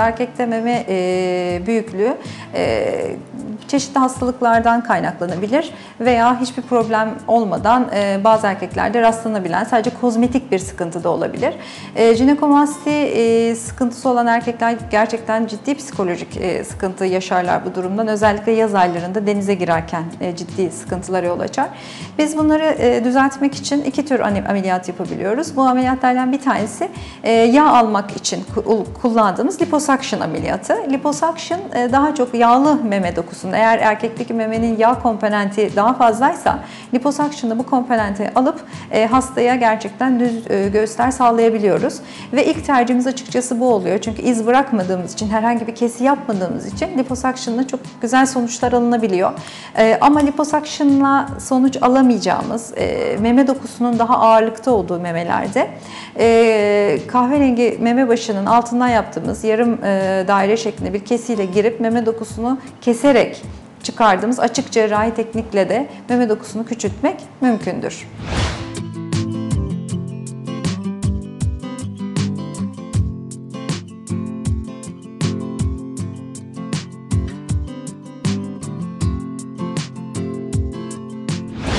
Erkekte meme e, büyüklüğü e, çeşitli hastalıklardan kaynaklanabilir veya hiçbir problem olmadan e, bazı erkeklerde rastlanabilen sadece kozmetik bir sıkıntı da olabilir. E, jinekomasti e, sıkıntısı olan erkekler gerçekten ciddi psikolojik e, sıkıntı yaşarlar bu durumdan. Özellikle yaz aylarında denize girerken e, ciddi sıkıntılara yol açar. Biz bunları e, düzeltmek için iki tür ameliyat yapabiliyoruz. Bu ameliyatlardan bir tanesi e, yağ almak için kullandığımız liposuction ameliyatı. Liposuction e, daha çok yağlı meme dokusunda eğer erkekteki memenin yağ komponenti daha fazlaysa liposuction'da bu komponenti alıp e, hastaya gerçekten düz e, göğüsler sağlayabiliyoruz. Ve ilk tercihimiz açıkçası bu oluyor. Çünkü iz bırakmadığımız için, herhangi bir kesi yapmadığımız için liposuction'la çok güzel sonuçlar alınabiliyor. E, ama liposuction'la sonuç alamayacağımız meme dokusunun daha ağırlıkta olduğu memelerde kahverengi meme başının altından yaptığımız yarım daire şeklinde bir kesiyle girip meme dokusunu keserek çıkardığımız açık cerrahi teknikle de meme dokusunu küçültmek mümkündür.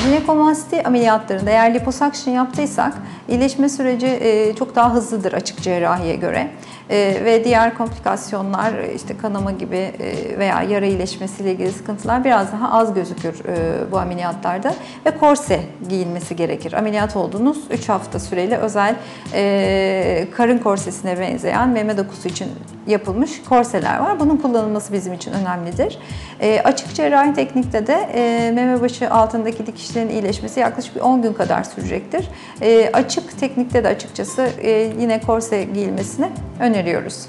Jinekomasti ameliyatlarında eğer liposuction yaptıysak iyileşme süreci çok daha hızlıdır açık cerrahiye göre. E, ve diğer komplikasyonlar işte kanama gibi e, veya yara iyileşmesiyle ilgili sıkıntılar biraz daha az gözükür e, bu ameliyatlarda ve korse giyilmesi gerekir. Ameliyat olduğunuz 3 hafta süreli özel e, karın korsesine benzeyen meme dokusu için yapılmış korseler var. Bunun kullanılması bizim için önemlidir. E, açık cerrahi teknikte de e, meme başı altındaki dikişlerin iyileşmesi yaklaşık 10 gün kadar sürecektir. E, açık teknikte de açıkçası e, yine korse giyilmesini öneriyoruz.